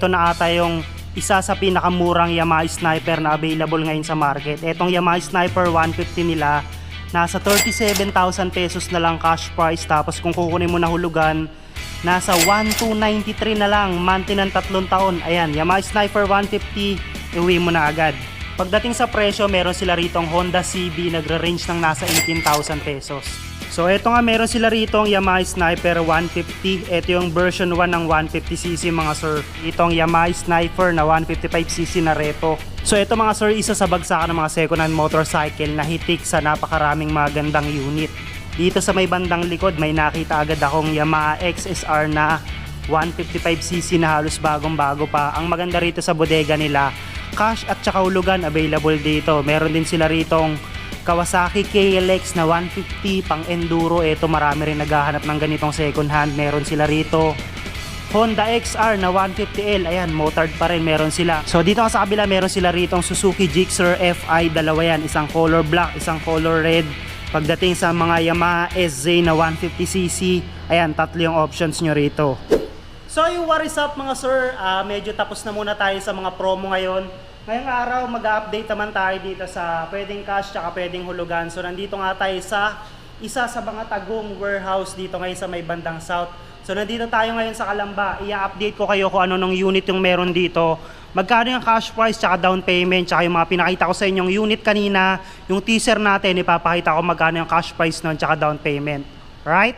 Ito na ata yung isa sa pinakamurang Yamaha Sniper na available ngayon sa market. Itong Yamaha Sniper 150 nila, nasa 37,000 pesos na lang cash price. Tapos kung kukunin mo na hulugan, nasa 1,293 na lang, monthly ng tatlong taon. Ayan, Yamaha Sniper 150, iuwi mo na agad. Pagdating sa presyo, meron sila ritong Honda CB, nagre-range ng nasa 18,000 pesos. So ito nga meron sila rito ang Yamaha Sniper 150. Ito yung version 1 ng 150cc mga sir. Itong Yamaha Sniper na 155cc na repo. So ito mga sir, isa sa bagsakan ng mga second-hand motorcycle na hitik sa napakaraming magandang unit. Dito sa may bandang likod, may nakita agad akong Yamaha XSR na 155cc na halos bagong-bago pa. Ang maganda rito sa bodega nila, cash at saka hulugan available dito. Meron din sila ritong Kawasaki KLX na 150 pang enduro. Ito marami rin naghahanap ng ganitong second hand. Meron sila rito. Honda XR na 150L. Ayan, motard pa rin meron sila. So dito sa kabila meron sila ritong Suzuki Gixxer FI. Dalawa yan. Isang color black, isang color red. Pagdating sa mga Yamaha SZ na 150cc, ayan, tatlo yung options nyo rito. So yung what is up mga sir, Ah, medyo tapos na muna tayo sa mga promo ngayon. Ngayong araw mag-update naman tayo dito sa pwedeng cash tsaka pwedeng hulugan. So nandito nga tayo sa isa sa mga tagong warehouse dito ngayon sa may bandang south. So nandito tayo ngayon sa Kalamba. I-update ko kayo kung ano nung unit yung meron dito. Magkano yung cash price tsaka down payment tsaka yung mga pinakita ko sa inyong unit kanina. Yung teaser natin ipapakita ko magkano yung cash price nun tsaka down payment. Right?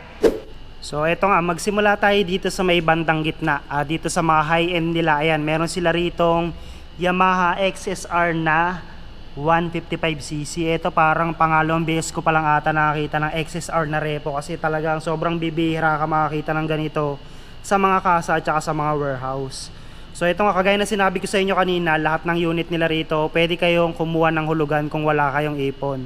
So eto nga, magsimula tayo dito sa may bandang gitna. Ah, dito sa mga high-end nila, ayan, meron sila ritong Yamaha XSR na 155cc. Ito parang pangalawang beses ko pa lang ata nakakita ng XSR na repo kasi talagang sobrang bibihira ka makakita ng ganito sa mga kasa at sa mga warehouse. So ito nga kagaya na sinabi ko sa inyo kanina, lahat ng unit nila rito, pwede kayong kumuha ng hulugan kung wala kayong ipon.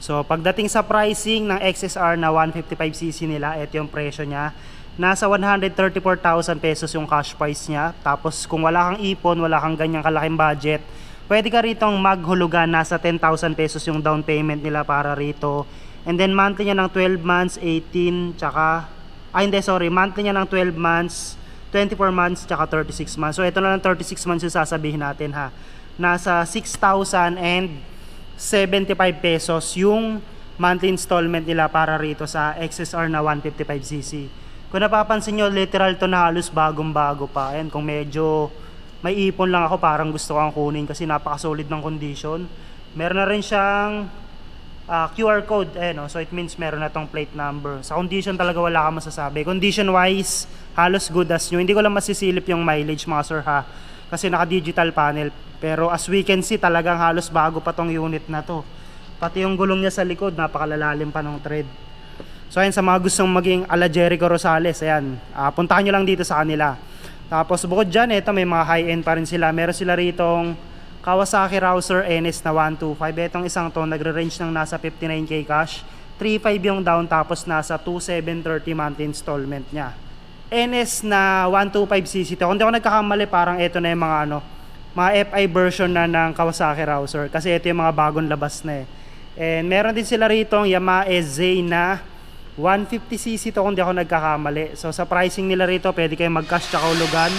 So pagdating sa pricing ng XSR na 155cc nila, ito yung presyo niya. Nasa 134,000 pesos yung cash price niya. Tapos kung wala kang ipon, wala kang ganyang kalaking budget, pwede ka ritong maghulugan nasa 10,000 pesos yung down payment nila para rito. And then monthly niya ng 12 months, 18, tsaka, ay hindi sorry, monthly niya ng 12 months, 24 months, tsaka 36 months. So ito na lang 36 months yung sasabihin natin ha. Nasa 6,000 and 75 pesos yung monthly installment nila para rito sa XSR na 155cc. Kung napapansin nyo, literal to na halos bagong-bago pa. Ayan, kung medyo may ipon lang ako, parang gusto kong kunin kasi napaka-solid ng condition. Meron na rin siyang ah, QR code, eh, no? so it means meron na tong plate number. Sa condition talaga wala ka masasabi. Condition wise, halos good as new. Hindi ko lang masisilip yung mileage mga sir ha, kasi naka-digital panel. Pero as we can see, talagang halos bago pa tong unit na to. Pati yung gulong niya sa likod, napakalalalim pa ng tread. So ayun, sa mga gustong maging ala Jericho Rosales, ayan, ah, puntahan nyo lang dito sa kanila. Tapos bukod dyan, ito may mga high-end pa rin sila. Meron sila ritong Kawasaki Rouser NS na 125. Itong isang to, nagre-range ng nasa 59k cash. 3.5 yung down tapos nasa 2,730 monthly installment niya. NS na 125cc to. Kung di ako nagkakamali, parang ito na yung mga ano, mga FI version na ng Kawasaki Rouser. Kasi ito yung mga bagong labas na eh. And meron din sila rito Yamaha SZ na 150cc to kung di ako nagkakamali. So sa pricing nila rito, pwede kayong mag-cash tsaka hulugan.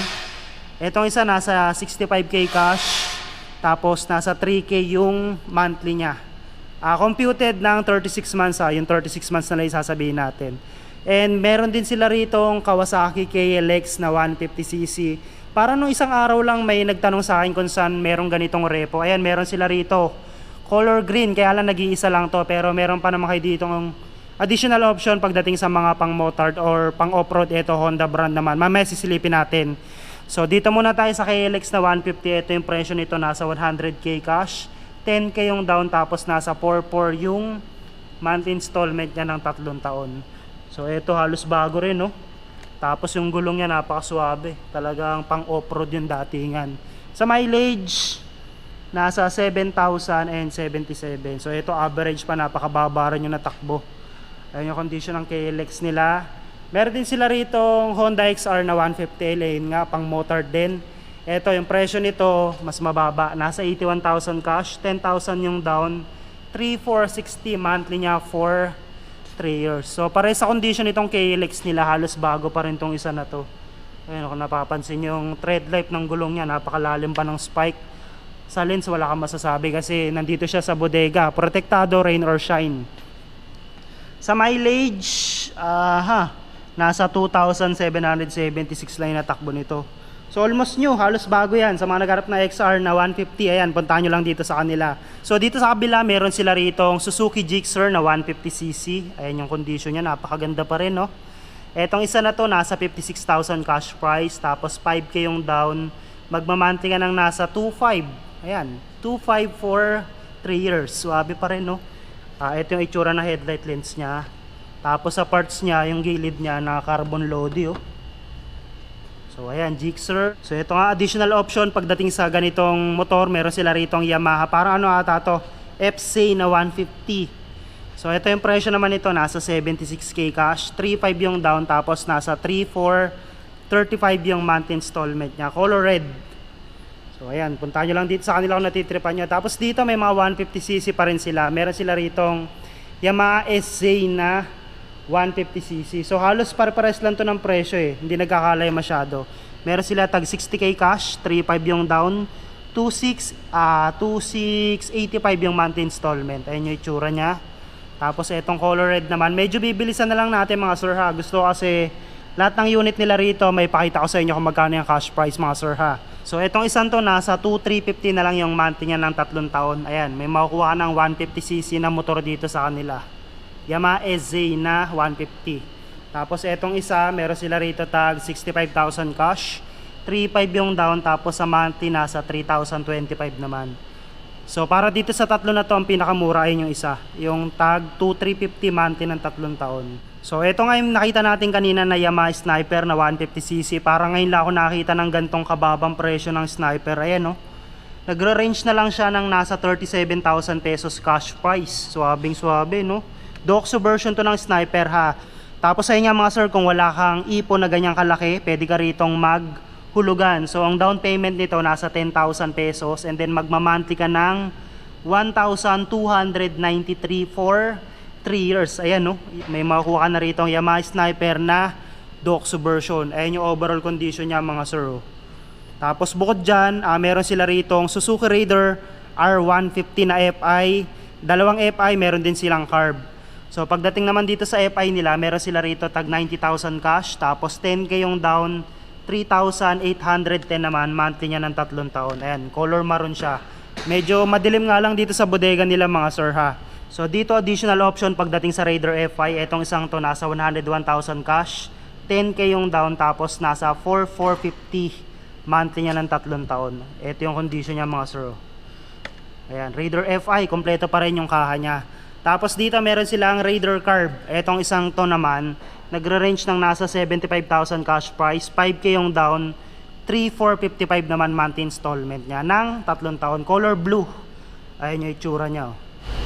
Itong isa nasa 65k cash. Tapos nasa 3k yung monthly niya. Ah, computed ng 36 months ha, yung 36 months na lang isasabihin natin. And meron din sila ritong Kawasaki KLX na 150cc. Para nung isang araw lang may nagtanong sa akin kung saan merong ganitong repo. Ayan, meron sila rito. Color green, kaya lang nag-iisa lang to. Pero meron pa naman kayo dito ng additional option pagdating sa mga pang motard or pang off-road. Ito, Honda brand naman. Mamaya sisilipin natin. So dito muna tayo sa KLX na 150. Ito yung presyo nito, nasa 100k cash. 10k yung down tapos nasa 4.4 yung monthly installment niya ng tatlong taon. So ito halos bago rin no. Tapos yung gulong niya napakasuabe. Talagang pang off-road yung datingan. Sa mileage, nasa 7,077. So ito average pa napakababa rin yung natakbo. Ayun yung condition ng KLX nila. Meron din sila rito Honda XR na 150 lane nga pang motor din. Ito yung presyo nito mas mababa. Nasa 81,000 cash, 10,000 yung down. 3,460 monthly niya for 3 years. So pare sa condition itong KLX nila halos bago pa rin tong isa na to. Ayun, kung napapansin yung tread life ng gulong niya, napakalalim pa ng spike. Sa lens, wala kang masasabi kasi nandito siya sa bodega. Protektado, rain or shine. Sa mileage, aha, nasa 2,776 lang yung natakbo nito. So almost new, halos bago yan. Sa mga nagharap na XR na 150, ayan, puntahan nyo lang dito sa kanila. So dito sa kabila, meron sila rito Suzuki Gixxer na 150cc. Ayan yung condition niya, napakaganda pa rin, no? Etong isa na to, nasa 56,000 cash price, tapos 5k yung down. Magmamanti ka ng nasa 2.5. Ayan, 2.5 for 3 years. Suwabe pa rin, no? Ah, ito yung itsura na headlight lens niya. Tapos sa parts niya, yung gilid niya na carbon lodi, oh. So ayan, Gixxer. So ito nga additional option pagdating sa ganitong motor, meron sila rito ang Yamaha. Para ano ata to? FC na 150. So ito yung presyo naman nito, nasa 76k cash, 3.5 yung down tapos nasa 3.4 35 yung month installment niya. Color red. So ayan, puntahan nyo lang dito sa kanila kung natitripan nyo. Tapos dito may mga 150cc pa rin sila. Meron sila ritong Yamaha SZ na 150cc. So halos pare-pares lang to ng presyo eh. Hindi nagkakalay masyado. Meron sila tag 60k cash, 3.5 yung down, 26 ah 2685 yung monthly installment. Ayun yung itsura niya. Tapos itong color red naman, medyo bibilisan na lang natin mga sir ha. Gusto kasi lahat ng unit nila rito, may pakita ko sa inyo kung magkano yung cash price mga sir ha. So itong isang to nasa 2,350 na lang yung monthly niya ng tatlong taon. Ayan, may makukuha ka ng 150cc na motor dito sa kanila. Yamaha SZ na 150. Tapos etong isa, meron sila rito tag 65,000 cash. 3.5 yung down tapos sa monthly nasa 3,025 naman. So para dito sa tatlo na to ang pinakamura ay yung isa, yung tag 2350 monthly ng tatlong taon. So ito nga yung nakita natin kanina na Yamaha Sniper na 150cc. Para ngayon lang ako nakita ng gantong kababang presyo ng Sniper. Ayan no. Nagre-range na lang siya ng nasa 37,000 pesos cash price. Swabing swabe no. Doxo version to ng Sniper ha. Tapos sa inyo mga sir, kung wala kang ipon na ganyang kalaki, pwede ka ritong maghulugan. So ang down payment nito nasa 10,000 pesos and then magmamonthly ka ng 1,293 for 3 years. Ayan no, may makukuha ka na rito ang Yamaha Sniper na Doxo version. Ayan yung overall condition niya mga sir. oh. Tapos bukod dyan, ah, meron sila ritong Suzuki Raider R150 na FI. Dalawang FI, meron din silang carb. So pagdating naman dito sa FI nila, meron sila rito tag 90,000 cash. Tapos 10k yung down, 3,810 naman, monthly niya ng tatlong taon. Ayan, color maroon siya. Medyo madilim nga lang dito sa bodega nila mga sir ha. So dito additional option pagdating sa Raider FI, etong isang to nasa 101,000 cash. 10k yung down tapos nasa 4,450 monthly niya ng tatlong taon. Ito yung condition niya mga sir. Ayan, Raider FI, kompleto pa rin yung kaha niya. Tapos dito meron silang Raider Carb. Etong isang to naman, nagre-range ng nasa 75,000 cash price, 5k yung down, 3,455 naman monthly installment niya ng tatlong taon. Color blue. Ayan yung itsura niya. oh.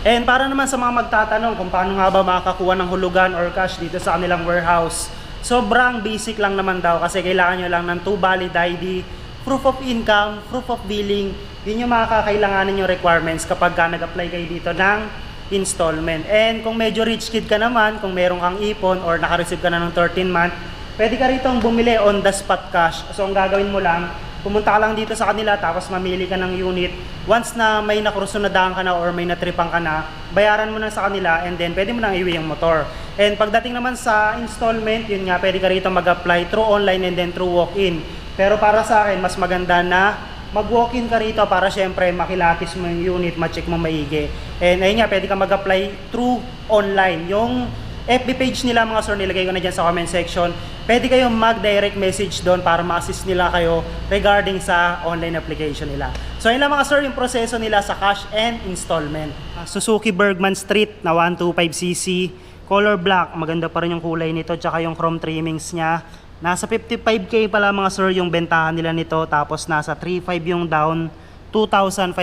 And para naman sa mga magtatanong kung paano nga ba makakakuha ng hulugan or cash dito sa kanilang warehouse, sobrang basic lang naman daw kasi kailangan nyo lang ng 2 valid ID, proof of income, proof of billing, yun yung makakailanganin yung requirements kapag ka nag-apply kayo dito ng installment. And kung medyo rich kid ka naman, kung meron kang ipon or naka-receive ka na ng 13 month, pwede ka rito bumili on the spot cash. So ang gagawin mo lang, pumunta ka lang dito sa kanila tapos mamili ka ng unit. Once na may nakursunadahan ka na or may natripang ka na, bayaran mo na sa kanila and then pwede mo nang iwi yung motor. And pagdating naman sa installment, yun nga, pwede ka rito mag-apply through online and then through walk-in. Pero para sa akin, mas maganda na mag-walk-in ka rito para syempre makilatis mo yung unit, ma-check mo maigi. And ayun nga, pwede ka mag-apply through online. Yung FB page nila mga sir, nilagay ko na dyan sa comment section. Pwede kayong mag-direct message doon para ma-assist nila kayo regarding sa online application nila. So yun lang mga sir, yung proseso nila sa cash and installment. Suzuki Bergman Street na 125cc, color black, maganda pa rin yung kulay nito, tsaka yung chrome trimmings niya. Nasa 55k pala mga sir yung bentahan nila nito, tapos nasa 3.5 yung down, 2,505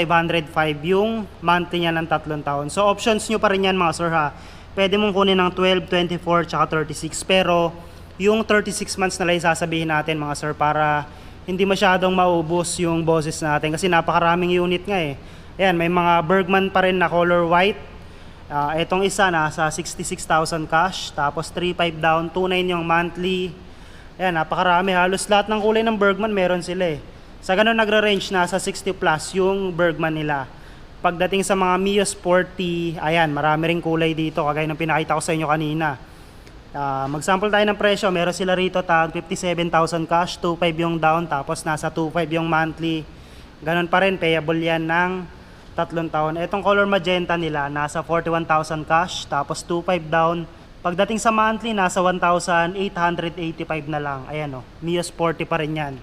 yung monthly niya ng tatlong taon. So options nyo pa rin yan mga sir ha. Pwede mong kunin ng 12, 24, tsaka 36. Pero yung 36 months na lang sasabihin natin mga sir para hindi masyadong maubos yung boses natin kasi napakaraming unit nga eh. Ayan, may mga Bergman pa rin na color white. Ah, etong isa nasa 66,000 cash, tapos 3.5 down, 2.9 yung monthly. Ayan, napakarami. Halos lahat ng kulay ng Bergman meron sila eh. Sa ganun nagre-range na sa 60 plus yung Bergman nila. Pagdating sa mga Mio Sporty, ayan, marami ring kulay dito kagaya ng pinakita ko sa inyo kanina. Ah, mag-sample tayo ng presyo. Meron sila rito tag 57,000 cash, 2.5 yung down, tapos nasa 2.5 yung monthly. Ganon pa rin, payable yan ng tatlong taon. Etong color magenta nila, nasa 41,000 cash, tapos 2.5 down. Pagdating sa monthly, nasa 1,885 na lang. Ayan o, Mio Sporty pa rin yan.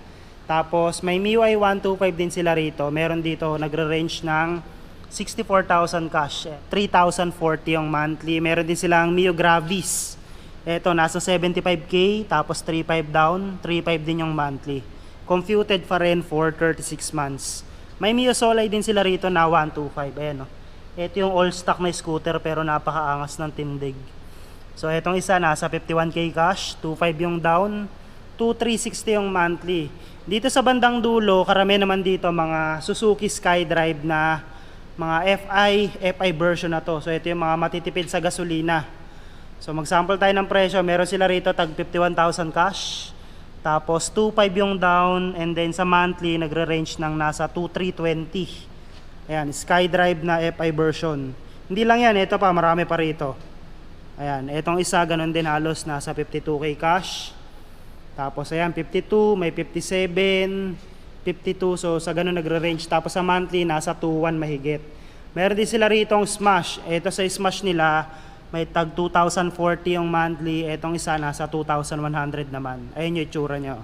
Tapos may MIUI 125 din sila rito. Meron dito, nagre-range ng 64,000 cash. eh, 3,040 yung monthly. Meron din silang Mio Gravis. Ito, nasa 75k, tapos 3.5 down, 3.5 din yung monthly. Computed pa rin for 36 months. May Mio Solay din sila rito na 125. Ayan o. Ito yung all stock na scooter pero napakaangas ng tindig. So etong isa nasa 51k cash, 25 yung down, 2360 yung monthly. Dito sa bandang dulo, karami naman dito mga Suzuki SkyDrive na mga FI, FI version na to. So ito yung mga matitipid sa gasolina. So mag-sample tayo ng presyo. Meron sila rito tag 51,000 cash. Tapos 2.5 yung down and then sa monthly nagre-range ng nasa 2,320. Ayan, SkyDrive na FI version. Hindi lang yan, ito pa, marami pa rito. Ayan, etong isa ganun din halos nasa 52k cash. Tapos ayan, 52, may 57, 52. So sa ganun nagre-range. Tapos sa monthly nasa 2.1 mahigit. Meron din sila ritong Smash. Ito sa Smash nila, may tag 2,040 yung monthly. Etong isa nasa 2,100 naman. Ayun yung itsura nyo.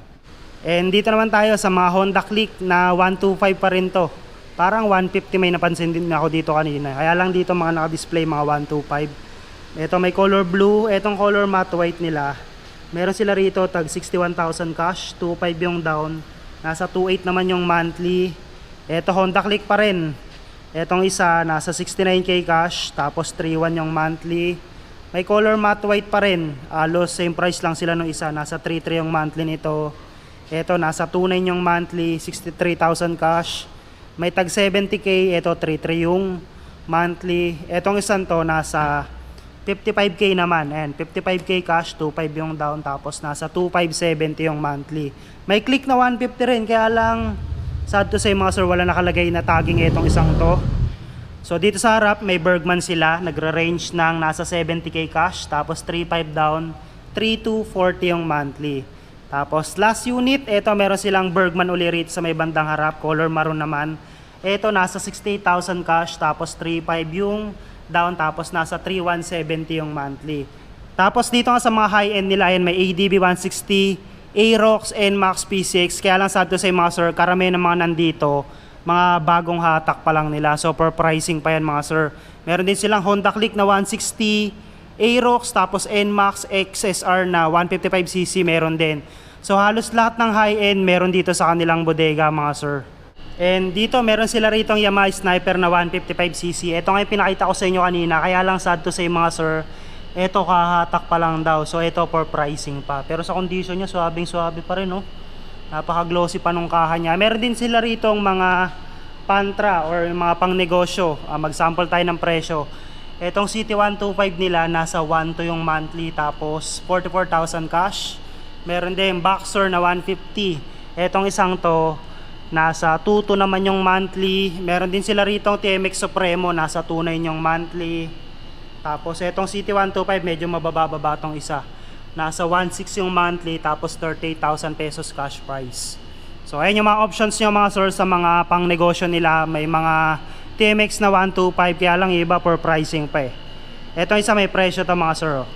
And dito naman tayo sa mga Honda Click na 125 pa rin to. Parang 150 may napansin din ako dito kanina. Kaya lang dito mga naka-display mga 125. Ito may color blue, etong color matte white nila. Meron sila rito tag 61,000 cash, 2.5 yung down. Nasa 2.8 naman yung monthly. Ito Honda Click pa rin. Etong isa nasa 69k cash, tapos 3.1 yung monthly. May color matte white pa rin. Alos same price lang sila nung isa, nasa 3.3 yung monthly nito. Ito nasa 2.9 yung monthly, 63,000 cash. May tag 70k, ito 3.3 yung monthly. Etong isang to nasa 55k naman. Ayan, 55k cash, 2.5 yung down, tapos nasa 2.570 yung monthly. May click na 150 rin, kaya lang sad to say mga sir, wala nakalagay na tagging itong isang to. So dito sa harap, may Bergman sila, nagre-range ng nasa 70k cash, tapos 3.5 down, 3.240 yung monthly. Tapos last unit, ito meron silang Bergman uli rito sa may bandang harap, color maroon naman. Ito nasa 68,000 cash, tapos 3.5 yung down, tapos nasa 3.170 yung monthly. Tapos dito nga sa mga high-end nila, ayan, may ADB 160, Aerox, NMAX P6. Kaya lang sad to say mga sir, karami ng mga nandito, mga bagong hatak pa lang nila. So per pricing pa yan mga sir. Meron din silang Honda Click na 160, Aerox, tapos NMAX XSR na 155cc meron din. So halos lahat ng high-end meron dito sa kanilang bodega mga sir. And dito meron sila ritong Yamaha Sniper na 155cc. Ito nga yung pinakita ko sa inyo kanina. Kaya lang sad to say mga sir, ito kahatak pa lang daw. So ito for pricing pa. Pero sa condition niya, swabing swabe pa rin no. Napaka-glossy pa nung kaha niya. Meron din sila ritong mga pantra or mga pang negosyo. Ah, mag-sample tayo ng presyo. Etong City 125 nila, nasa 1 to yung monthly. Tapos 44,000 cash. Meron din Boxer na 150. Etong isang to, nasa 2 to naman yung monthly. Meron din sila rito TMX Supremo, nasa 2.9 yung monthly. Tapos etong City 125 medyo mabababa tong isa. Nasa 1.6 yung monthly tapos 38,000 pesos cash price. So ayan yung mga options nyo mga sir sa mga pang negosyo nila. May mga TMX na 125 kaya lang iba for pricing pa eh. Etong isa may presyo to mga sir. oh.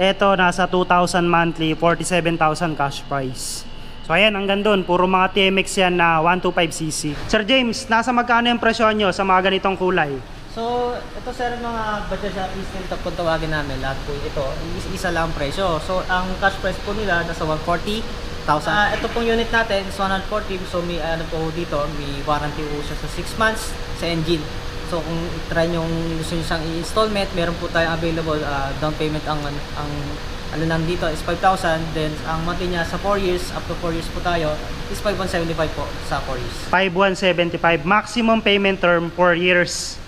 Ito nasa 2,000 monthly, 47,000 cash price. So ayan, hanggang doon, puro mga TMX yan na 125cc. Sir James, nasa magkano yung presyo nyo sa mga ganitong kulay? So, ito sir, mga Bajaj Instant kung tawagin namin, lahat po ito, is- isa lang ang presyo. So, ang cash price po nila nasa 140,000. Ah, ito pong unit natin is 140, so may ano po dito, may warranty po siya sa 6 months sa engine. So, kung try nyo gusto nyo siyang i-installment, meron po tayong available ah, down payment ang ang ano lang dito is 5,000 then ang monthly niya sa 4 years up to 4 years po tayo is 5,175 po sa 4 years 5175 maximum payment term 4 years.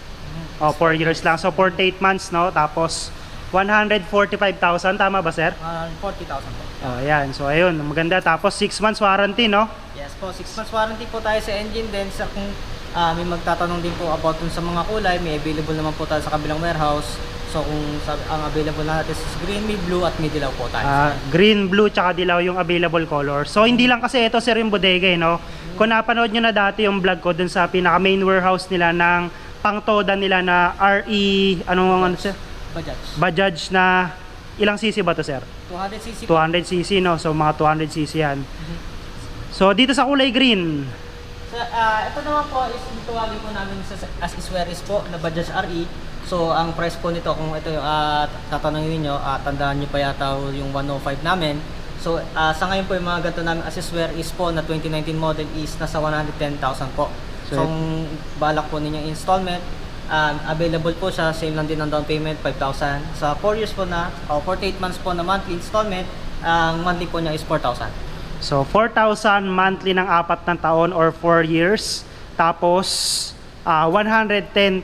O 4 years lang. So 48 months no. Tapos 145,000 tama ba sir? Ah, 40,000 po Oh, ayan. So, ayun. Maganda. Tapos, 6 months warranty, no? Yes po, 6 months warranty po tayo sa engine din. Sa kung ah, may magtatanong din po about dun sa mga kulay, may available naman po tayo sa kabilang warehouse. So kung sabi, ang available na natin is green, may blue at may dilaw po tayo. Ah, green, blue, tsaka dilaw yung available color. So, hindi lang kasi ito, sir, yung bodega, eh, no? Kung napanood nyo na dati yung vlog ko dun sa pinaka main warehouse nila ng pangtoda nila na RE, anong ano, sir? Bajaj. Bajaj na, ilang cc ba to, sir? 200cc po. 200cc, no? So, mga 200cc yan. So, dito sa kulay green, Sa, ah, ito naman po is tawagin po namin sa as is where is po na Bajaj RE. So ang price po nito kung ito yung uh, tatanungin niyo, ah, tandaan niyo pa yata yung 105 namin. So ah, sa ngayon po yung mga ganito namin as is po na 2019 model is nasa 110,000 po. So, So, kung balak po ninyo installment, um, available po siya, same lang din ang down payment, 5,000. Sa 4 years po na, o 48 months po na monthly installment, ang monthly po niya is 4,000. So, 4,000 monthly ng apat na taon or 4 years. Tapos, ah, 110,000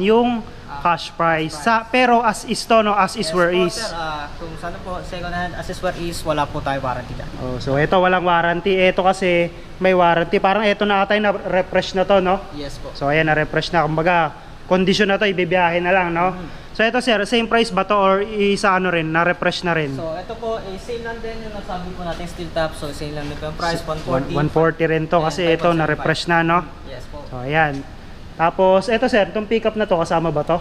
yung cash price. Sa, pero as is to, no? As is Yes where po, is. Sir, ah, kung sana po, second hand, as is where is, wala po tayo warranty dyan. Oh, so, ito walang warranty. Ito kasi may warranty. Parang ito na ata yung na-refresh na to, no? Yes po. So, ayan, na-refresh na. Kumbaga, condition na to, ibibiyahe na lang, no? So, ito, sir, same price ba to or isa ano rin, na-refresh na rin? So, ito po, eh, same lang din yung nasabi po natin steel top. So, same lang din po yung price, 140. 140 rin to kasi Ayan, ito 575. na-refresh na, no? Yes po. So, ayan. Tapos, ito, sir, itong pickup na to, kasama ba to?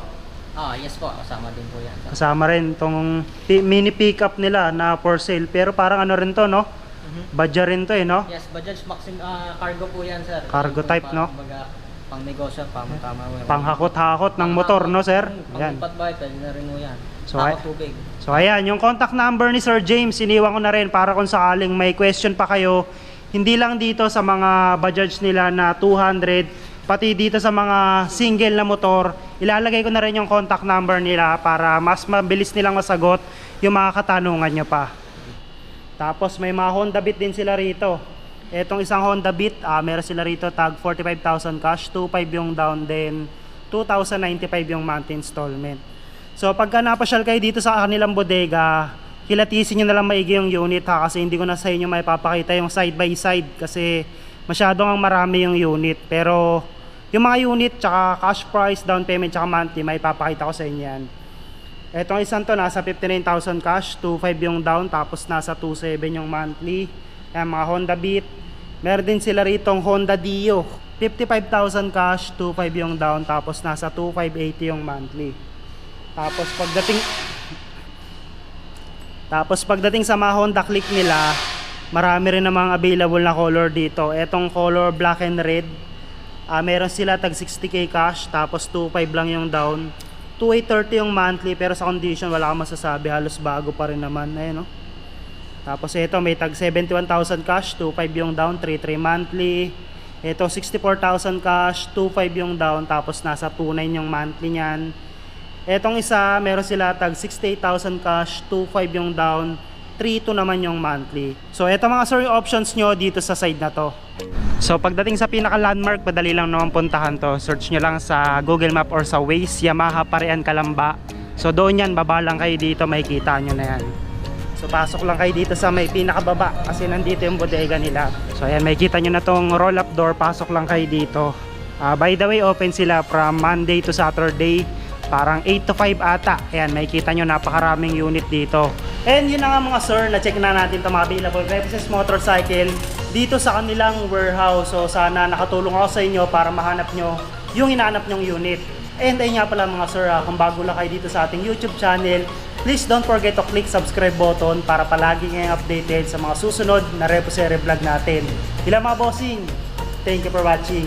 Ah, yes po. Kasama din po yan. Kasama rin itong pi- mini pickup nila na for sale. Pero parang ano rin to, no? Mhm. Badya rin to, eh, no? Yes, Bajaj Maxim ah, cargo po yan, sir. Cargo Yung type, pang- no? Kumbaga, pang negosyo, pang tama mo. Panghakot-hakot ng motor, no, sir? Pang Ayan. lipat bahay, pwede na rin mo yan. So, So, ay- tubig. So ayan, yung contact number ni Sir James, iniwan ko na rin para kung sakaling may question pa kayo, hindi lang dito sa mga Bajaj nila na 200, pati dito sa mga single na motor, ilalagay ko na rin yung contact number nila para mas mabilis nilang masagot yung mga katanungan nyo pa. Tapos may mga Honda Beat din sila rito. Etong isang Honda Beat, ah, meron sila rito tag 45,000 cash, 2.5 yung down, then 2,095 yung monthly installment. So pagka napasyal kayo dito sa kanilang bodega, kilatisin nyo na lang maigi yung unit ha kasi hindi ko na sa inyo may papakita yung side by side kasi masyadong ang marami yung unit. Pero yung mga unit, tsaka cash price, down payment, tsaka monthly, may papakita ko sa inyo yan. Etong isang to, nasa 59,000 cash, 2.5 yung down, tapos nasa 2.7 yung monthly. Ayan, mga Honda Beat. Meron din sila ritong Honda Dio. 55,000 cash, 2.5 yung down, tapos nasa 2.580 yung monthly. Tapos pagdating Tapos pagdating sa mga Honda Click nila, marami rin namang available na color dito. Etong color black and red, ah meron sila tag 60k cash, tapos 2.5 lang yung down. 2.830 yung monthly, pero sa condition wala kang masasabi, halos bago pa rin naman. Ayun, no? Tapos ito may tag 71,000 cash, 2.5 yung down, 3.3 monthly. Ito 64,000 cash, 2.5 yung down, tapos nasa 2.9 yung monthly niyan. Etong isa, meron sila tag 68,000 cash, 2.5 yung down, 3.2 naman yung monthly. So eto mga sir options nyo dito sa side na to. So pagdating sa pinaka landmark, madali lang naman puntahan to. Search nyo lang sa Google Map or sa Waze, Yamaha Parean Kalamba. So doon yan, baba lang kayo dito, makikita nyo na yan. So pasok lang kayo dito sa may pinakababa kasi nandito yung bodega nila. So ayan, makikita nyo na tong roll up door, pasok lang kayo dito. Ah, by the way, open sila from Monday to Saturday. Parang 8 to 5 ata. Ayan, makikita nyo napakaraming unit dito. And yun na nga mga sir, na-check na natin itong mga available Represents Motorcycle dito sa kanilang warehouse. So sana nakatulong ako sa inyo para mahanap nyo yung hinahanap nyong unit. And ayun nga pala mga sir, ah, kung bago lang kayo dito sa ating YouTube channel, please don't forget to click subscribe button para palagi kayong updated sa mga susunod na Reposere vlog natin. Ilang mga bossing, thank you for watching.